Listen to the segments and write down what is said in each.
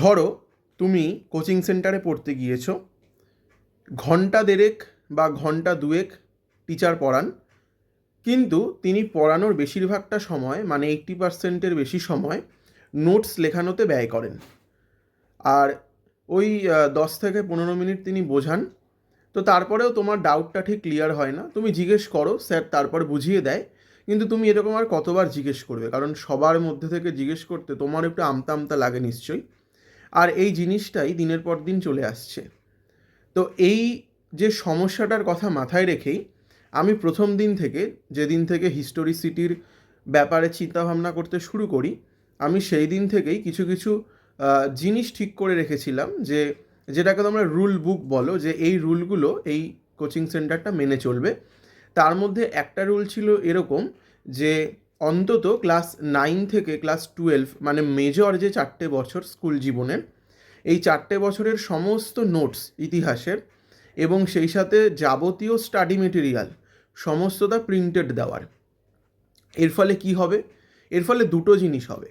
ধরো, তুমি কোচিং সেন্টারে পড়তে গিয়েছো, ঘণ্টা দেড়েক বা ঘণ্টা দুয়েক টিচার পড়ান, কিন্তু তিনি পড়ানোর বেশিরভাগটা সময় মানে এইট্টি পার্সেন্টের বেশি সময়, নোটস লেখানোতে ব্যয় করেন। আর ওই দশ থেকে পনেরো মিনিট তিনি বোঝান, তো তারপরেও তোমার ডাউটটা ঠিক ক্লিয়ার হয় না। তুমি জিজ্ঞেস করো, স্যার তারপর বুঝিয়ে দেয়, কিন্তু তুমি এরকম আর কতবার জিজ্ঞেস করবে? কারণ সবার মধ্যে থেকে জিজ্ঞেস করতে তোমার একটু আমতা আমতা লাগে নিশ্চয়ই। আর এই জিনিসটাই দিনের পর দিন চলে আসছে। তো এই যে সমস্যাটার কথা মাথায় রেখেই আমি প্রথম দিন থেকে, যেদিন থেকে হিস্টোরি সিটির ব্যাপারে চিন্তাভাবনা করতে শুরু করি, আমি সেই দিন থেকেই কিছু কিছু জিনিস ঠিক করে রেখেছিলাম যে, যেটাকে তোমরা রুল বুক বলো যে এই রুলগুলো এই কোচিং সেন্টারটা মেনে চলবে। তার মধ্যে একটা রুল ছিল এরকম যে অন্তত ক্লাস নাইন থেকে ক্লাস টুয়েলভ মানে মেজর যে চারটে বছর স্কুল জীবনের, এই চারটে বছরের সমস্ত নোটস ইতিহাসের এবং সেই সাথে যাবতীয় স্টাডি মেটেরিয়াল সমস্তটা প্রিন্টেড দেওয়ার। এর ফলে কি হবে? এর ফলে দুটো জিনিস হবে।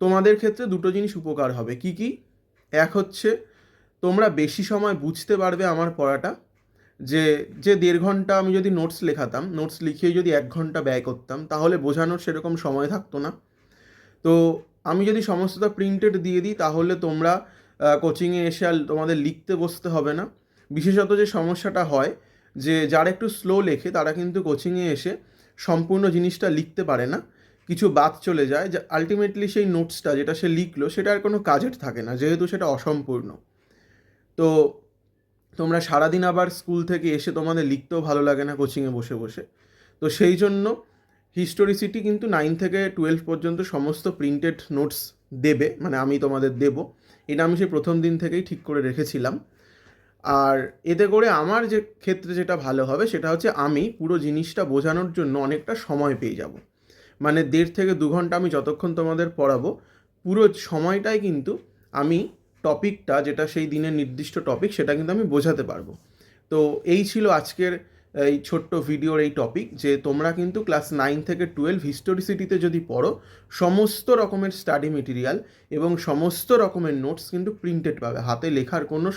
তোমাদের ক্ষেত্রে দুটো জিনিস উপকার হবে। কি কি? এক হচ্ছে, তোমরা বেশি সময় বুঝতে পারবে আমার পড়াটা যে যে দেড় ঘণ্টা আমি যদি নোটস লেখাতাম নোটস লিখিয়ে যদি এক ঘণ্টা ব্যয় করতাম, তাহলে বোঝানোর সেরকম সময় থাকতো না। তো আমি যদি সমস্তটা প্রিন্টেড দিয়ে দিই, তাহলে তোমরা কোচিংয়ে এসে আর তোমাদের লিখতে বসতে হবে না। বিশেষত যে সমস্যাটা হয়, যে যারা একটু স্লো লেখে, তারা কিন্তু কোচিংয়ে এসে সম্পূর্ণ জিনিসটা লিখতে পারে না। কিছু বাদ চলে যায়, যে আলটিমেটলি সেই নোটসটা যেটা সে লিখলো, সেটা আর কোনো কাজের থাকে না, যেহেতু সেটা অসম্পূর্ণ। তো তোমরা সারাদিন আবার স্কুল থেকে এসে তোমাদের লিখতেও ভালো লাগে না কোচিংয়ে বসে বসে। তো সেই জন্য হিস্টোরিসিটি কিন্তু নাইন থেকে টুয়েলভ পর্যন্ত সমস্ত প্রিন্টেড নোটস দেবে মানে আমি তোমাদের দেব। এটা আমি সেই প্রথম দিন থেকেই ঠিক করে রেখেছিলাম। আর এতে করে আমার যে ক্ষেত্রে যেটা ভালো হবে সেটা হচ্ছে আমি পুরো জিনিসটা বোঝানোর জন্য অনেকটা সময় পেয়ে যাব। মানে দেড় থেকে দু ঘণ্টা আমি যতক্ষণ তোমাদের পড়াবো, পুরো সময়টাই কিন্তু আমি টপিকটা যেটা সেই দিনের নির্দিষ্ট টপিক সেটা কিন্তু আমি বোঝাতে পারব। তো এই ছিল আজকের এই ছোট্ট ভিডিওর এই টপিক যে তোমরা কিন্তু ক্লাস নাইন থেকে টুয়েলভ হিস্টোরিসিটিতে যদি পড়ো, সমস্ত রকমের স্টাডি মেটেরিয়াল এবং সমস্ত রকমের নোটস কিন্তু প্রিন্টেড পাবে। হাতে লেখার কোনো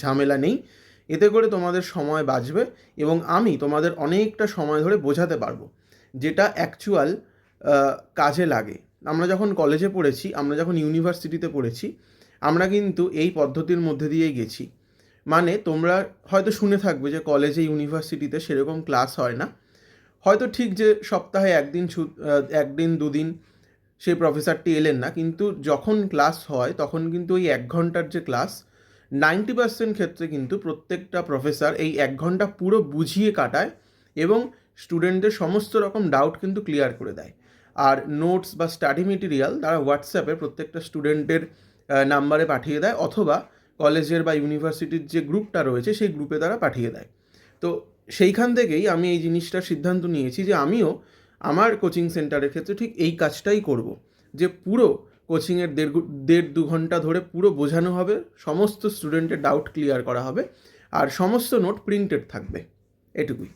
ঝামেলা নেই। এতে করে তোমাদের সময় বাঁচবে এবং আমি তোমাদের অনেকটা সময় ধরে বোঝাতে পারব, যেটা অ্যাকচুয়াল কাজে লাগে। আমরা যখন কলেজে পড়েছি, আমরা যখন ইউনিভার্সিটিতে পড়েছি আমরা কিন্তু এই পদ্ধতির মধ্যে দিয়েই গেছি। মানে তোমরা হয়তো শুনে থাকবে যে কলেজে ইউনিভার্সিটিতে সেরকম ক্লাস হয় না। হয়তো ঠিক যে সপ্তাহে একদিন একদিন, দুদিন সেই প্রফেসরটি এলেন না, কিন্তু যখন ক্লাস হয়, তখন কিন্তু ওই এক ঘণ্টার যে ক্লাস নাইনটি পার্সেন্ট ক্ষেত্রে কিন্তু প্রত্যেকটা প্রফেসর এই এক ঘণ্টা পুরো বুঝিয়ে কাটায় এবং স্টুডেন্টদের সমস্ত রকম ডাউট কিন্তু ক্লিয়ার করে দেয়। আর নোটস বা স্টাডি মেটেরিয়াল তারা হোয়াটসঅ্যাপে প্রত্যেকটা স্টুডেন্টের নাম্বারে পাঠিয়ে দেয় অথবা কলেজের বা ইউনিভার্সিটির যে গ্রুপটা রয়েছে সেই গ্রুপে তারা পাঠিয়ে দেয়। তো সেইখান থেকেই আমি এই জিনিসটার সিদ্ধান্ত নিয়েছি যে আমিও আমার কোচিং সেন্টারের ক্ষেত্রে ঠিক এই কাজটাই করব। যে পুরো কোচিংয়ের দেড় দেড় দু ঘণ্টা ধরে পুরো বোঝানো হবে, সমস্ত স্টুডেন্টের ডাউট ক্লিয়ার করা হবে, আর সমস্ত নোট প্রিন্টেড থাকবে, এটুকুই।